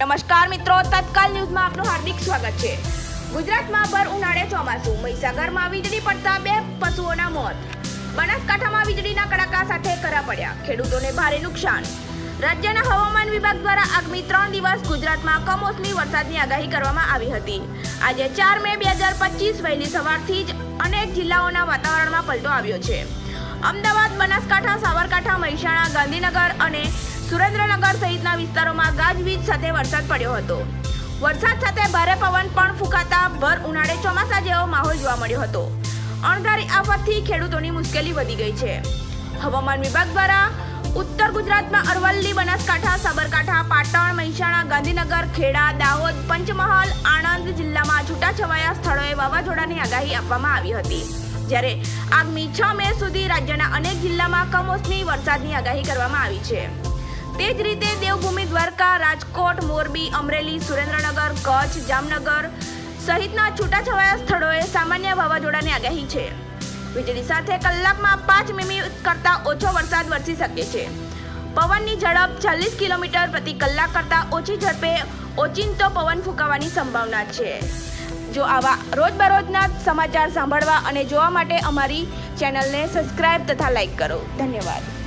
નમસ્કાર મિત્રો, તત્કાલ ન્યૂઝમાં આપનું હાર્દિક સ્વાગત છે. ગુજરાતમાં ભર ઉનાળે ચોમાસું. મહીસાગરમાં વીજળી પડતા બે પશુઓના મોત. બનાસકાંઠામાં વીજળીના કડાકા સાથે કરા પડ્યા. ખેડૂતોને ભારે નુકસાન. રાજ્યના હવામાન વિભાગ દ્વારા આગામી ત્રણ દિવસ ગુજરાતમાં કમોસમી વરસાદની આગાહી કરવામાં આવી હતી. આજે ચાર મે બે હજાર પચીસ વહેલી સવારથી જ અનેક જિલ્લાઓના વાતાવરણમાં પલટો આવ્યો છે. અમદાવાદ, બનાસકાંઠા, સાબરકાંઠા, મહેસાણા, ગાંધીનગર અને સુરેન્દ્રનગર સહિતના વિસ્તારોમાં ગાજવીજ સાથે વરસાદ પડ્યો હતો. વરસાદ સાથે ભારે પવન પણ ફૂંકાતા ભર ઉનાળે ચોમાસા જેવો માહોલ જોવા મળ્યો હતો. અણધારી આફતથી ખેડૂતોની મુશ્કેલી વધી ગઈ છે. હવામાન વિભાગ દ્વારા ઉત્તર ગુજરાતમાં અરવલ્લી, બનાસકાંઠા, સાબરકાંઠા, પાટણ, મહેસાણા, ગાંધીનગર, ખેડા, દાહોદ, પંચમહાલ, આણંદ જિલ્લામાં છૂટાછવાયા સ્થળોએ વાવાઝોડાની આગાહી આપવામાં આવી હતી. જ્યારે આગામી છ મે સુધી રાજ્યના અનેક જિલ્લામાં કમોસમી વરસાદની આગાહી કરવામાં આવી છે. તે જ રીતે દેવભૂમિ દ્વારકા, રાજકોટ, મોરબી, અમરેલી, સુરેન્દ્રનગર, કચ્છ, જામનગર સહિતના છૂટાછવાયા સ્થળોએ સામાન્ય વાવાઝોડાની આગાહી છે. વીજળી સાથે કલાકમાં પાંચ મીમી કરતાં ઓછો વરસાદ વરસી શકે છે. પવનની ઝડપ ચાલીસ કિલોમીટર પ્રતિ કલાક કરતાં ઓછી ઝડપે ઓચિંતો પવન ફૂંકાવાની સંભાવના છે. જો આવા રોજબરોજના સમાચાર સાંભળવા અને જોવા માટે અમારી ચેનલને સબસ્ક્રાઇબ તથા લાઇક કરો. ધન્યવાદ.